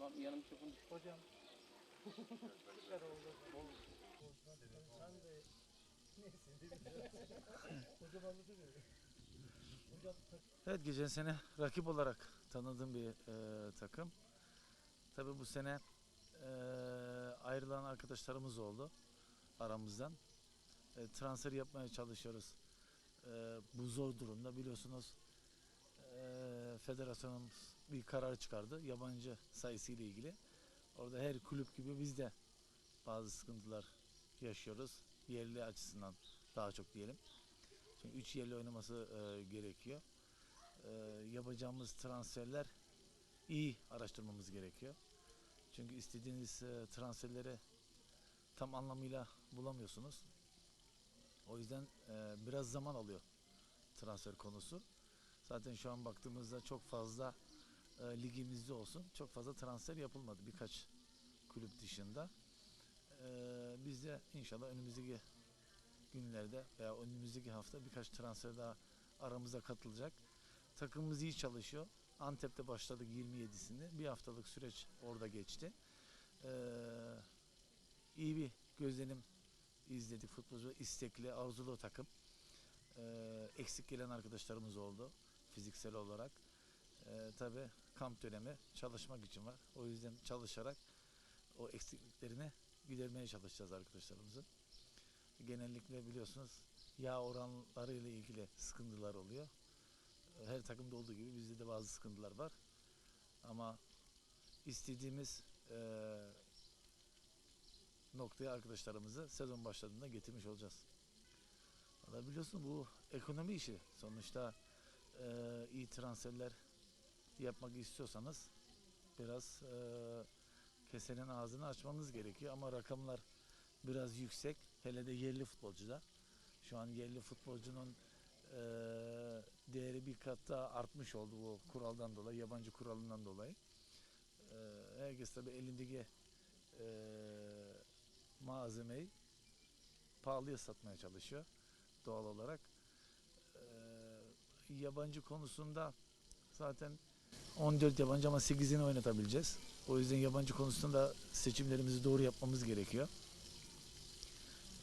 Lan yanım mikrofon düştü. Hocam. Süper oldu. Sen de. Hocam anlatıyor. Evet geçen sene rakip olarak tanıdığım bir e, takım. Tabii bu sene e, ayrılan arkadaşlarımız oldu aramızdan. E, transfer yapmaya çalışıyoruz. E, bu zor durumda biliyorsunuz e, federasyonumuz bir karar çıkardı yabancı sayısı ile ilgili. Orada her kulüp gibi biz de bazı sıkıntılar yaşıyoruz. Yerli açısından daha çok diyelim. Çünkü 3 yerli oynaması e, gerekiyor e, yapacağımız transferler iyi araştırmamız gerekiyor. Çünkü istediğiniz e, transferleri tam anlamıyla bulamıyorsunuz. O yüzden e, biraz zaman alıyor transfer konusu. Zaten şu an baktığımızda çok fazla e, ligimizde olsun çok fazla transfer yapılmadı birkaç kulüp dışında. E, biz de inşallah önümüzdeki günlerde veya önümüzdeki hafta birkaç transfer daha aramıza katılacak. Takımımız iyi çalışıyor. Antep'te başladık 27'sinde. Bir haftalık süreç orada geçti. Ee, iyi bir gözlenim izledik. Futbolcu istekli, arzulu takım. Ee, eksik gelen arkadaşlarımız oldu fiziksel olarak. Ee, Tabi kamp dönemi çalışmak için var. O yüzden çalışarak o eksikliklerini gidermeye çalışacağız arkadaşlarımızın. Genellikle biliyorsunuz yağ oranları ile ilgili sıkıntılar oluyor her takımda olduğu gibi bizde de bazı sıkıntılar var. Ama istediğimiz eee noktaya arkadaşlarımızı sezon başladığında getirmiş olacağız. Valla biliyorsun bu ekonomi işi. Sonuçta eee, iyi transferler yapmak istiyorsanız biraz eee kesenin ağzını açmanız gerekiyor. Ama rakamlar biraz yüksek. Hele de yerli futbolcuda. Şu an yerli futbolcunun eee, değeri bir kat daha artmış oldu bu kuraldan dolayı, yabancı kuralından dolayı. Eee, herkes tabii elindeki eee, malzemeyi pahalıya satmaya çalışıyor doğal olarak. Eee, yabancı konusunda zaten 14 yabancı ama 8'ini oynatabileceğiz. O yüzden yabancı konusunda seçimlerimizi doğru yapmamız gerekiyor.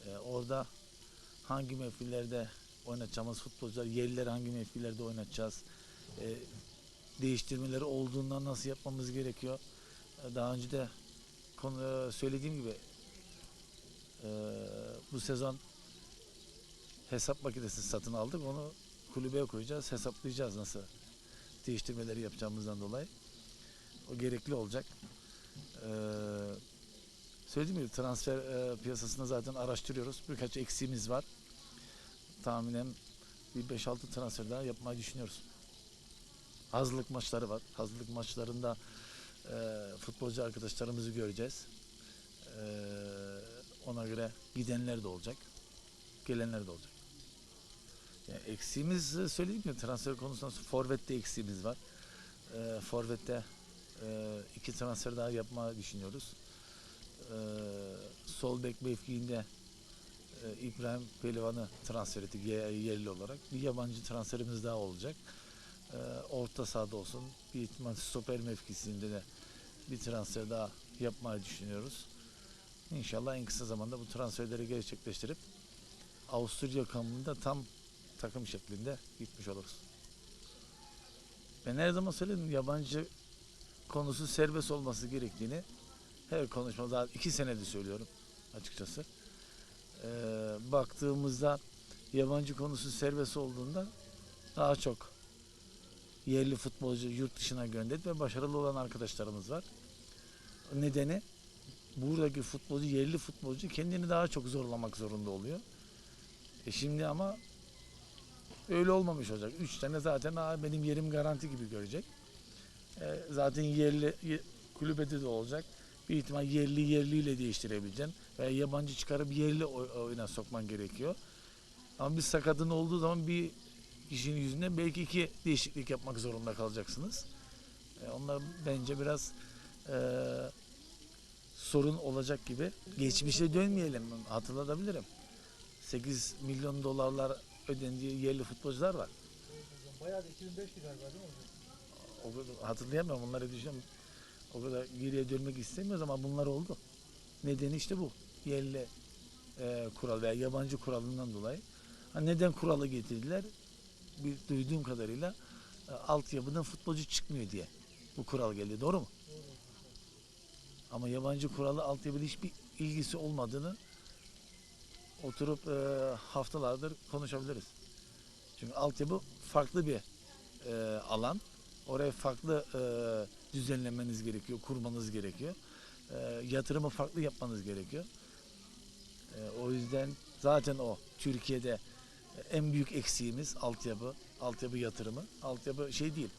Eee, orada hangi mevkilerde oynatacağımız futbolcular, yerlileri hangi mevkilerde oynatacağız, e, değiştirmeleri olduğunda nasıl yapmamız gerekiyor. E, daha önce de konu, e, söylediğim gibi e, bu sezon hesap makinesi satın aldık. Onu kulübe koyacağız, hesaplayacağız nasıl değiştirmeleri yapacağımızdan dolayı. O gerekli olacak. E, söylediğim gibi transfer e, piyasasını zaten araştırıyoruz. Birkaç eksiğimiz var tahminen bir 5-6 transfer daha yapmayı düşünüyoruz. Hazırlık maçları var. Hazırlık maçlarında e, futbolcu arkadaşlarımızı göreceğiz. E, ona göre gidenler de olacak. Gelenler de olacak. Yani eksiğimiz e, söyleyeyim mi? Transfer konusunda forvette eksiğimiz var. E, forvette e, iki transfer daha yapmayı düşünüyoruz. E, sol bek mevkiinde e, İbrahim Pehlivan'ı transfer ettik ye- yerli olarak. Bir yabancı transferimiz daha olacak. E, orta sahada olsun. Bir ihtimal stoper mevkisinde de bir transfer daha yapmayı düşünüyoruz. İnşallah en kısa zamanda bu transferleri gerçekleştirip Avusturya kampında tam takım şeklinde gitmiş oluruz. Ben her zaman söyledim yabancı konusu serbest olması gerektiğini her konuşmada daha iki senedir söylüyorum açıkçası e, baktığımızda yabancı konusu serbest olduğunda daha çok yerli futbolcu yurt dışına gönderdik ve başarılı olan arkadaşlarımız var. Nedeni buradaki futbolcu, yerli futbolcu kendini daha çok zorlamak zorunda oluyor. E şimdi ama öyle olmamış olacak. Üç tane zaten "Aa, benim yerim garanti gibi görecek. E, zaten yerli ye- kulübede de olacak. Bir ihtimal yerli yerliyle değiştirebileceksin. Veya yabancı çıkarıp yerli oy- oyuna sokman gerekiyor. Ama bir sakatın olduğu zaman bir kişinin yüzünden belki iki değişiklik yapmak zorunda kalacaksınız. E, onlar bence biraz e, sorun olacak gibi. Geçmişe dönmeyelim. Hatırlatabilirim. 8 milyon dolarlar ödendiği yerli futbolcular var. bayağı da 2005'ti galiba değil mi hocam? O, hatırlayamıyorum onları düşünüyorum. O kadar geriye dönmek istemiyoruz ama bunlar oldu. Nedeni işte bu. Yerli e, kural veya yabancı kuralından dolayı. Ha, neden kuralı getirdiler? Bir duyduğum kadarıyla e, altyapıdan futbolcu çıkmıyor diye bu kural geldi. Doğru mu? Doğru. Ama yabancı kuralı altyapıyla hiçbir ilgisi olmadığını oturup e, haftalardır konuşabiliriz. Çünkü altyapı farklı bir e, alan. Oraya farklı e, düzenlemeniz gerekiyor, kurmanız gerekiyor. E, yatırımı farklı yapmanız gerekiyor. E, o yüzden zaten o Türkiye'de en büyük eksiğimiz altyapı, altyapı yatırımı. Altyapı şey değil.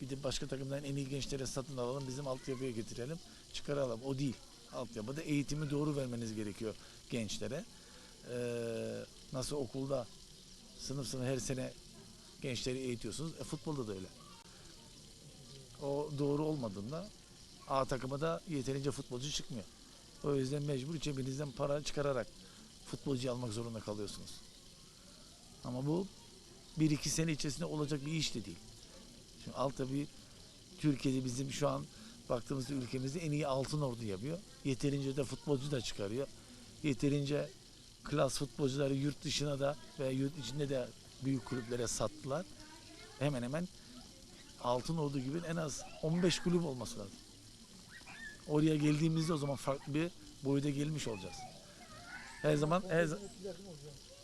Gidip başka takımdan en iyi gençlere satın alalım, bizim altyapıya getirelim, çıkaralım. O değil. Altyapıda eğitimi doğru vermeniz gerekiyor gençlere. Ee, nasıl okulda sınıf sınıf her sene gençleri eğitiyorsunuz. E, futbolda da öyle. O doğru olmadığında A takıma da yeterince futbolcu çıkmıyor. O yüzden mecbur cebinizden para çıkararak futbolcu almak zorunda kalıyorsunuz. Ama bu bir iki sene içerisinde olacak bir iş de değil. Şimdi altyapı Türkiye'de bizim şu an baktığımızda ülkemizde en iyi altın ordu yapıyor. Yeterince de futbolcu da çıkarıyor. Yeterince klas futbolcuları yurt dışına da ve yurt içinde de büyük kulüplere sattılar. Hemen hemen altın ordu gibi en az 15 kulüp olması lazım. Oraya geldiğimizde o zaman farklı bir boyuta gelmiş olacağız. Her zaman her?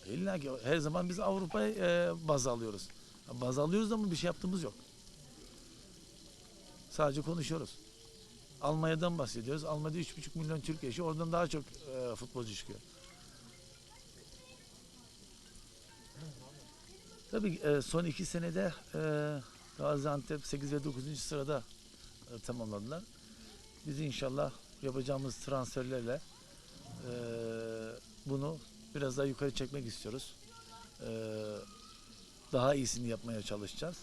İlla ki her zaman biz Avrupa'yı e, baz alıyoruz. Baz alıyoruz ama bir şey yaptığımız yok. Sadece konuşuyoruz. Almanya'dan bahsediyoruz. Almanya'da 3,5 milyon Türk yaşıyor. Oradan daha çok e, futbolcu çıkıyor. Tabii e, son iki senede e, Gaziantep 8 ve 9. sırada e, tamamladılar. Biz inşallah yapacağımız transferlerle bunu biraz daha yukarı çekmek istiyoruz. Daha iyisini yapmaya çalışacağız.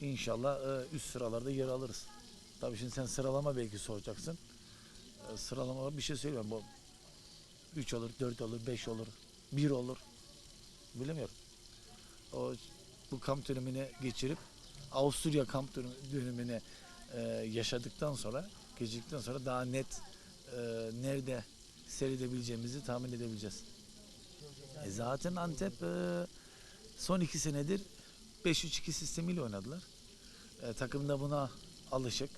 İnşallah üst sıralarda yer alırız. Tabii şimdi sen sıralama belki soracaksın. Sıralama bir şey söylüyorum. Bu 3 olur, 4 olur, 5 olur, 1 olur. Bilemiyorum. O bu kamp dönemini geçirip Avusturya kamp dönemi- dönemini e, yaşadıktan sonra, geçirdikten sonra daha net e, nerede seyredebileceğimizi tahmin edebileceğiz. E zaten Antep e, son iki senedir 5-3-2 sistemiyle oynadılar. E, takım da buna alışık.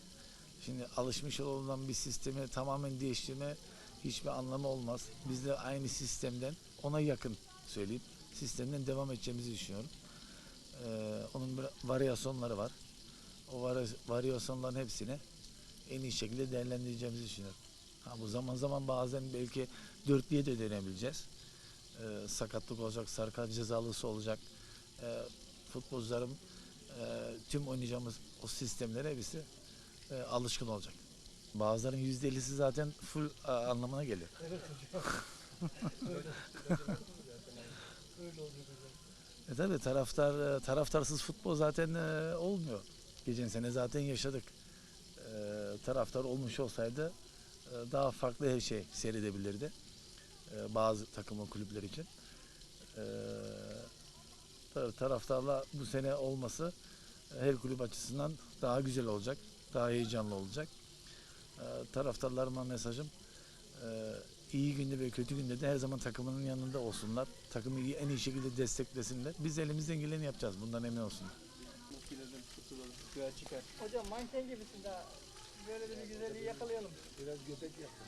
Şimdi alışmış olan bir sistemi tamamen değiştirme hiçbir anlamı olmaz. Biz de aynı sistemden ona yakın söyleyeyim. Sistemden devam edeceğimizi düşünüyorum. E, onun varyasyonları var. O varyasyonların hepsini en iyi şekilde değerlendireceğimizi düşünüyorum. Ha, bu zaman zaman bazen belki dörtlüye de dönebileceğiz. Ee, sakatlık olacak, sarkat cezalısı olacak. Ee, futbolcularım e, tüm oynayacağımız o sistemlere hepsi e, alışkın olacak. Bazıların yüzde ellisi zaten full a, anlamına geliyor. Evet hocam. Öyle. Hocam. E tabi taraftar e, taraftarsız futbol zaten e, olmuyor. Geçen sene zaten yaşadık. E, taraftar olmuş olsaydı e, daha farklı her şey seyredebilirdi. E, bazı takım kulüpler için. E, tabii taraftarla bu sene olması her kulüp açısından daha güzel olacak. Daha heyecanlı olacak. E, taraftarlarıma mesajım iyi günde ve kötü günde de her zaman takımının yanında olsunlar. Takımı iyi- en iyi şekilde desteklesinler. Biz elimizden geleni yapacağız. Bundan emin olsunlar. Makineden tutulur, göğe çıkar. Hocam manken gibisin daha. Böyle bir güzelliği yakalayalım. Biraz göbek yaptım.